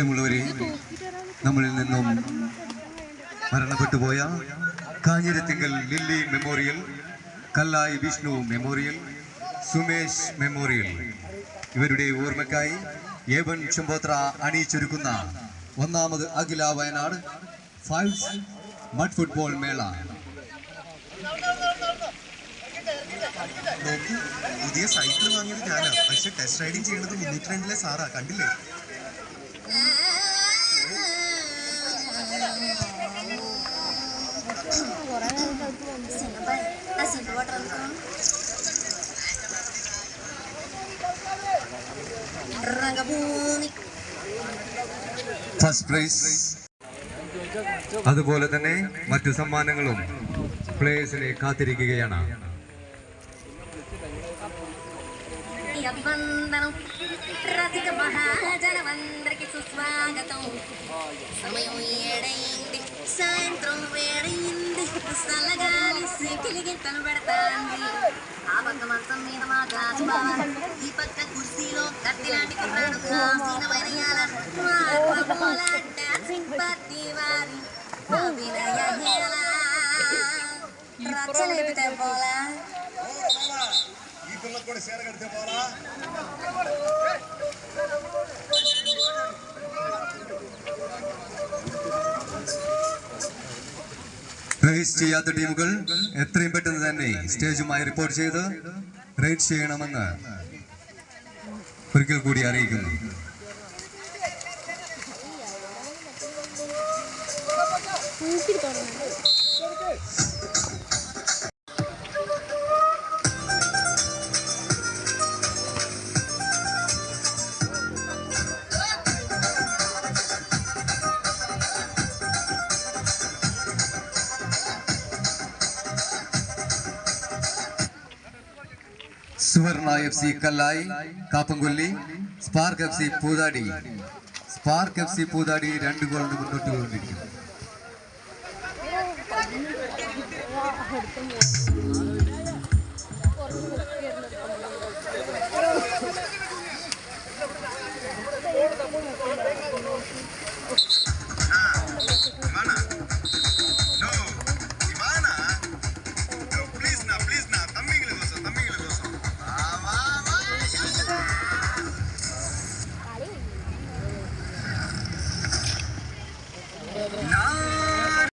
നമ്മളിൽ നിന്നും മരണപ്പെട്ടു പോയ Kanjirathinkal Lilly memorial Kallayi Vishnu memorial Sumesh memorial ഇവരുടെ ഓർമ്മയ്ക്കായി ഏവൻ ചുമ്പോത്ര അണിയിച്ചൊരുക്കുന്ന ഒന്നാമത് അഖില വയനാട് ഫൈവ്സ് മഡ് ഫുട്ബോൾ മേള. പുതിയ സൈക്കിൾ വാങ്ങിയത് ഞാനാ. പക്ഷെ ടെസ്റ്റ് റൈഡിങ് ചെയ്യുന്നത് മുന്നൂറ്റി രണ്ടിലെ സാറാ. കണ്ടില്ലേ? അതുപോലെ തന്നെ മറ്റു സമ്മാനങ്ങളും പ്ലേയേഴ്സിനെ കാത്തിരിക്കുകയാണ്. ఈ అభివందనం. రసిక మహాజనమందరికి సుస్వాగతం. సమయం ఏడైంది. సాయంత్రం వేడైంది. చల్లగాలి సికిలికి పెడతాంది ఆ పక్క మంచం మీద మా దాసు బావ ఈ పక్క కుర్చీలో కత్తిలాంటి కుర్రాడు కాసిన వైనయాల డాన్సింగ్ పార్టీ వారి అభినయ హేళ. రచ్చలేపితే పోలా கூட சேர പോരാ ചെയ്യാത്ത ടീമുകൾ എത്രയും പെട്ടെന്ന് തന്നെ സ്റ്റേജുമായി റിപ്പോർട്ട് ചെയ്ത് റേറ്റ് ചെയ്യണമെന്ന് ഒരിക്കൽ കൂടി അറിയിക്കുന്നു Thank you. Suvarna F C Kallayi Kappamkolli spark F C Poothadi spark F C Poothadi രണ്ട് ഗോളിന് മുന്നോട്ട് കൊണ്ടിരിക്കുന്നു No.